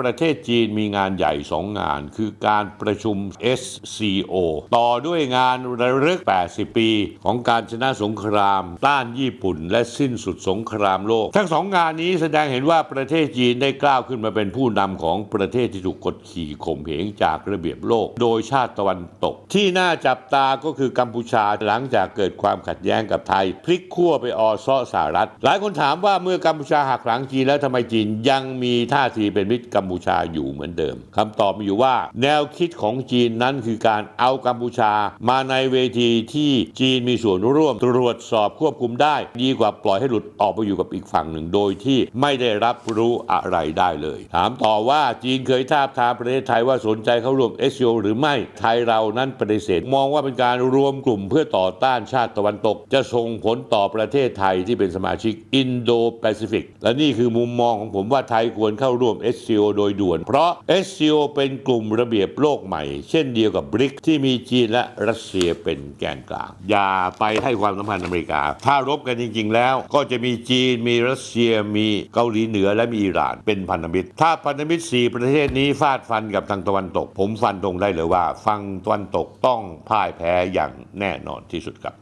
ประเทศจีนมีงานใหญ่สองงาน คือการประชุม SCO ต่อด้วยงานระลึก 80 ปี ของการชนะสงคราม ต้านญี่ปุ่น และสิ้นสุดสงครามโลก ทั้งสองงานนี้แสดงเห็นว่าประเทศจีนได้กล้าวขึ้นมาเป็นผู้นำของประเทศที่ถูกกดขี่ข่มเหงจากระเบียบโลก โดยชาติตะวันตก ที่น่าจับตาก็คือกัมพูชาหลังจากเกิดความขัดแย้งกับไทย พลิกขั้วไปออซ้อสหรัฐ หลายคนถามว่าเมื่อกัมพูชาหักหลังจีนแล้วทำไมจีนยังมีท่าทีเป็นมิตรกัมพูชาอยู่เหมือนเดิมคำตอบมีอยู่ว่า แนวคิดของจีนนั้นคือการเอากัมพูชา มาในเวทีที่จีนมีส่วนร่วมตรวจสอบควบคุมได้ ดีกว่าปล่อยให้หลุดออกไปอยู่กับอีกฝั่งหนึ่งโดยที่ไม่ได้รับรู้อะไรได้เลย ถามต่อว่าจีนเคยทาบทามประเทศไทยว่าสนใจเข้าร่วม SCO หรือไม่ไทยเรานั้นปฏิเสธมองว่าเป็นการรวมกลุ่มเพื่อต่อต้านชาติตะวันตก จะส่งผลต่อประเทศไทยที่เป็นสมาชิกอินโดแปซิฟิกและนี่คือมุมมองของผมว่าไทยควรเข้าร่วม SCO โอดยด่วน เพราะ SCO เป็นกลุ่มระเบียบโลกใหม่ เช่นเดียวกับบริกที่มีจีนและรัสเซียเป็นแกนกลาง อย่าไปให้ความสัมพันอเมริกา ถ้ารบกันจริง ๆ แล้ว ก็จะมีจีนมีรัสเซียมีเกาหลีเหนือและมีอิหร่านเป็นพันธมิตร ถ้าพันธมิตรสี่ประเทศนี้ฟาดฟันกับทางตะวันตก ผมฟันตรงได้เลยว่าฝั่งตะวันตกต้องพ่ายแพ้อย่างแน่นอนที่สุดครับ